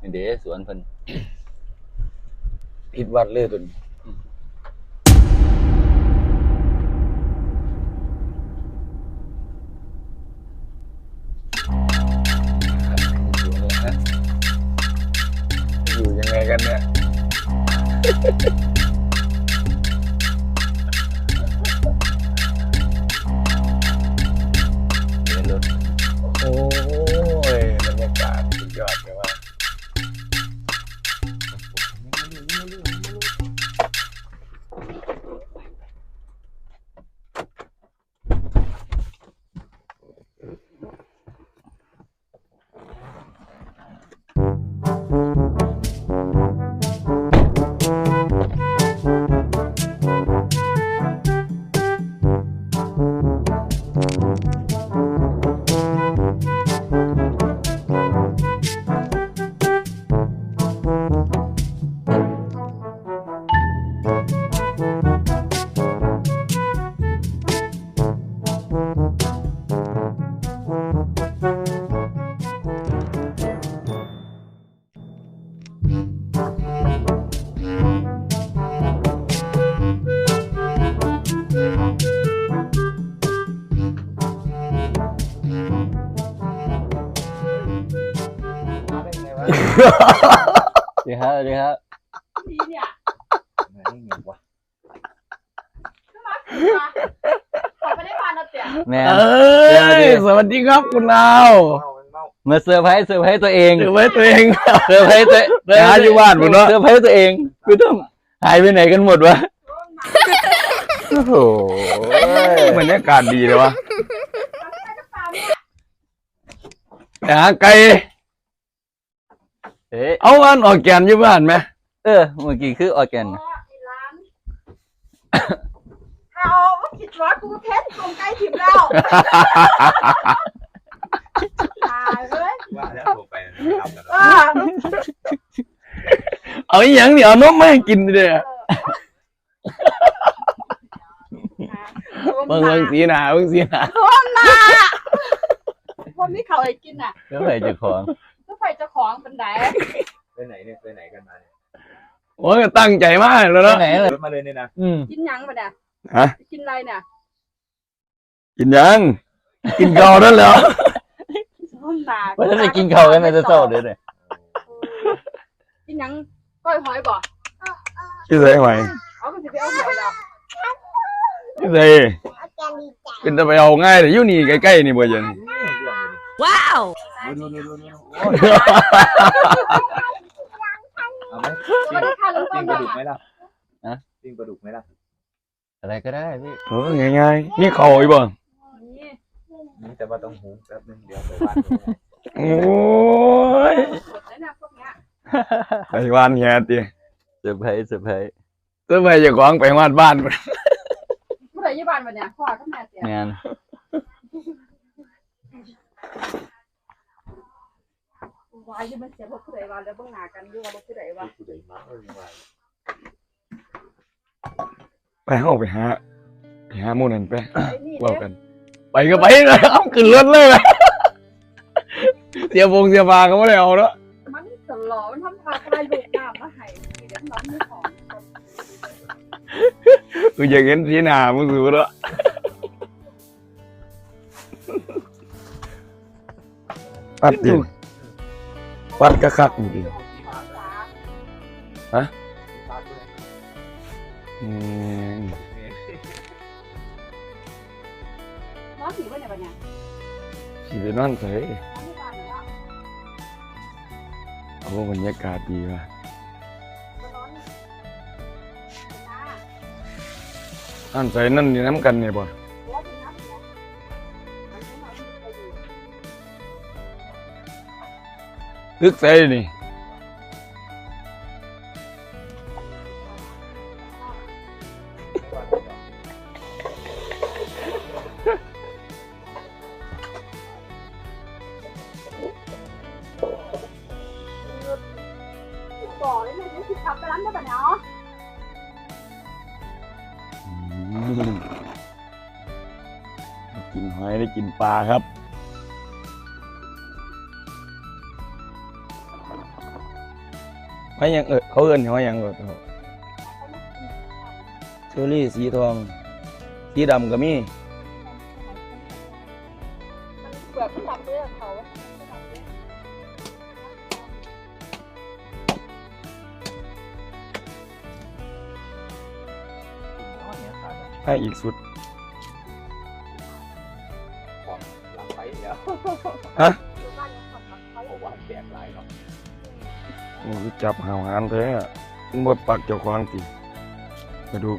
นี่เด้สวนเพิ่นผิดวัดเลยตัวนี้อยู่ยังไงกันเนี่ย ดีครับสวัสดีครับดีเนี่ยไม่เงียบวะขึ้นมาขึ้นมาขอไม่ได้พานาเตียแม่เอ้ยสวัสดีครับคุณนาวมาเซอร์ไพรส์เซอร์ไพรส์ตัวเองถือไว้ตัวเองเซอร์ไพรส์ตัวไปหาอยู่บ้านพุ่นเนอะเซอร์ไพรส์ตัวเองคือต้องหายไปไหนกันหมดวะโอ้โหบรรยากาศดีเลยวะน้ำใส่กระเป๋าเนี่ยไปหาไก่ เอ๊ะเอาอันออกแกนอยู่บ้านไหมเออเมื่อกี้คือออร์แกนอ๋อไอ้ร้านถ้าเอาว่าคิดว่ากูเทสกลมใกล้ถิ่มแล้วตายเลยว่าแล้วโทรไปรับกันเออเอาอีหยังเนี่ยเอานมมาให้กินเด้อเออเบิ่งเบิ่งสีหน้าเบิ่งสีหน้าโดนมาวันนี้เขาไอ้กินน่ะแล้วใครจะของก็ไฟเจะ ของเป็นไหนไปไหนเนี่ยไปไหนกันมาเนี่ยโอ้ยตั้งใจมากแล้วไปเนาะไหนเลยรถมาเลยเนี่ยนะอืมกินหยังปะเนี่ยฮะกินอะไรเนี่ยกินยัง กินเก่านั่นแหล้วโดนมาว่าจะไปกินข้าวกันในจะเศร้าเด้อเนี่ยกินหยังก้อยหอยบ่พี่ใส่ไหมเอาก็จะไปเอาหอยแล้วพี่ใส่เป็นจะไปเอาง่ายแต่อยู่นี่ใกล้ๆนี่บ่เย็นเรื่อ งเลย Wow! ดูดูดูดูเอาไหมก็ได้ค่าลงต้ปิ้นงปลามาดุกไหมล่ะปิ้งปลาดุกไหมล่ะอะไรก็ได้พี่เออง่ายๆนี่เขาอีกบ่นี่นี่แต่ว่าต้องหุงแป๊บนึงเดี๋ยวไปบ้านโอ้ยสดเลยนะพวกเนี้ยไปวานแย่ติเซอร์ไพรส์เซอร์ไพรส์จะไปเจ้าของไปวาดบ้านพุ่นเมื่อไหร่ยี่บานวันเนี้ยพ่อก็แม่เสียงาน วายยี่มันเสียเพราะผู้ใดวันแล้วเบื้องหน้ากันอยู่ว่าผู้ใดวะผู้ใหญ่มากเลยว่าไปเฮาไปหาไปหาหมู่นั่นไปไอ้นี่เว้าเนี่ยกัน ไปก็ไปนะเอาขึ้นรถเลยไปเสียบงเสียบาก็บ่ได้เอาเนาะมันสลอมันทำพาอะไรลูกน้ำมาให้เดี๋ยวน้องไม่ของคืออยากเห็นสีหน้ามึงสูเนาะปัดดิ ปัดกะคักจริงๆอืมน้องผีว่าเนี่ยวันเนี้ยสิไปนอนไสน้องที่บ้านเนี่ยโอ้บรรยากาศดีว่ะร้อนนะนอนไสนั่นนี่น้ำกันนี่บ่ร้อนจริ ลึกไสนี่บ่อเลยเนี่ยนี่คือขับไปร้านได้ปะเนี่ยอ๋ออืมได้กินหอยได้กินปลาครับ ไม่ยังเออเขาเอิ้นเขายังเออเชอรี่สีทอง สีดำก็มีเปลือกมันทำเรื่องเขาน้อยเนี่ยขาดให้อีกสุดของหลังไปเดี๋ยวฮะ โอ้ยจับหาวหานแท้อะหมดปากเจ้าของติกระดูก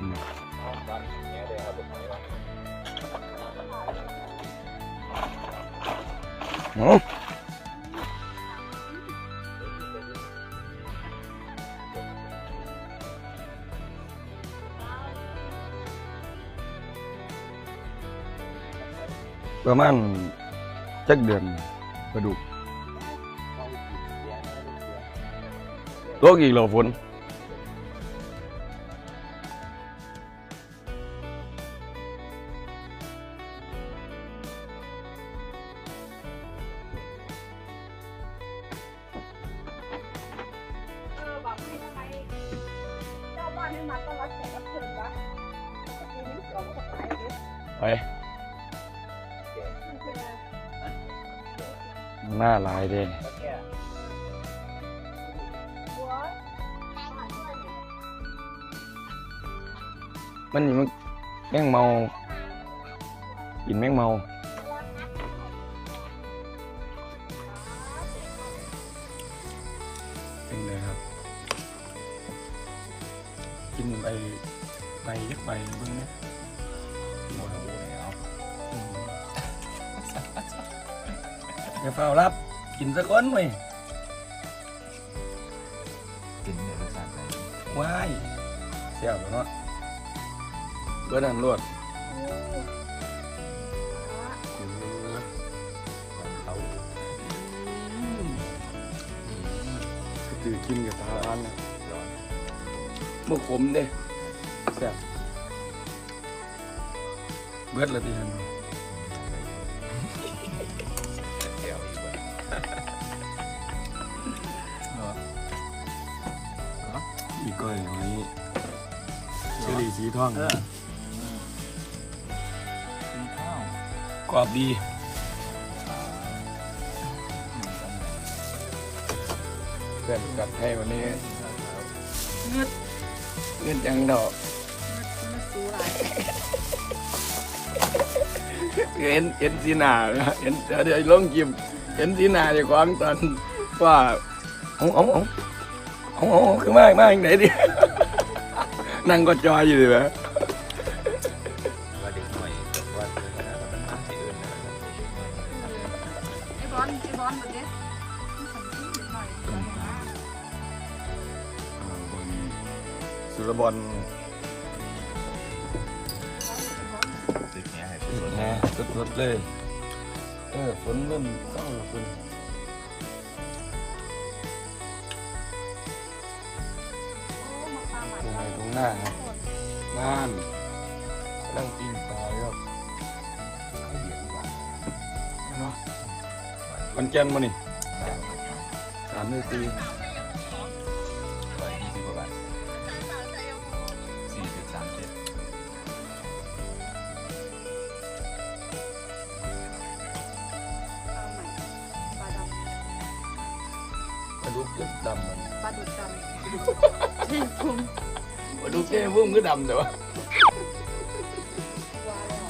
อืมบ้านเนี้ยได้ครับผมเนี่ยโอ้ ประมาณจักเดือนกระดูกโลกอีกเหรอฝนเออแบบให้ทำไม หน้าลายเด้แล้วแกหัวมันนี่มันแมงเมากินแมงเมาเป็นไงครับ กินไปไปยักไปเบิ่งนะโอ้โหเนี่ยเอา อย่าเฝ้ารับ กินสักคนไว้ยกินเนี่ยรสชาติไหนว้ายเสียบเนาะเบิดอันรวดเขาคือตื่นกินกับทานนะร้อนมื่อขมเด้แซ่บเบิดละทีหัน กก้อยหอยเชอรี่สีทองเออกินข้าวกรอบดีเพื่อนกัดให้วันนี้เงืดเงืดจังดอกมันสูหลายเห็นเห็นสีหน้าเห็นเดี๋ยวเดี๋ยวลงจิมเห็นสีหน้าเจ้าของตอนว่าเอาเอาเอาเอาเอาคือมากมากไหนดิ นั่งก็จอยอยู่เลยแหมว่าเด็กหน่อยกับว่าเจอกันแล้วมันมาที่อื่นนะไอ้บอลไอ้บอลหมดเด้หน่อยสุรบอลติดแง่ให้สุดแหมสดๆเลย เออฝนเริ่มต้องแล้วคุณ ตรงไหนตรงหน้าครับน่านกำลังปีนต่อครับเขาเบียดกว่าเนาะมันแก่นมานี่สามนาทีร้อยยี่สิบกว่าบาทสี่จุดสามเจ็ดปลาดุกเก็ดดำมันปลาดุกดำปลา ดุกเก้พุ่มก็ดำแต่ว่าว้าว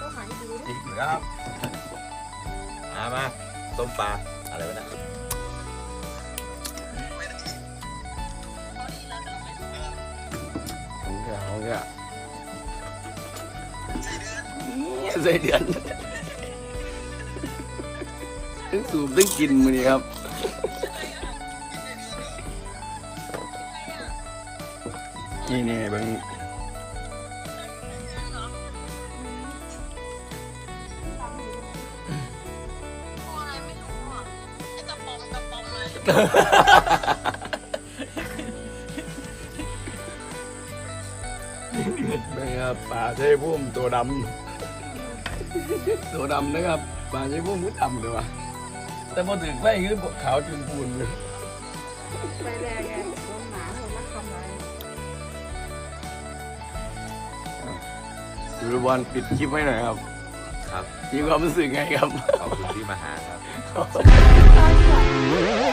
ก็หายดูดิอีกครับมามาต้มปลาอะไรวะเนะของแกของแกใส่เดือน ทั้สูบทั้กินมือนี้ครับ นี่นี่บางนะครับป่าใช้พุ่มตัวดำตัวดำนะครับป่าใช้พุ่มมุดดำเลยวะ แต่พอถึงไฟคือขาวจุนพูนเลยไปแรงไงลงหมาลงมาทำอะไรดูบอลปิดคลิปไว้หน่อยครับครับมีความรู้สึกไงครับ ขอบคุณที่มาหาครับ Thank you.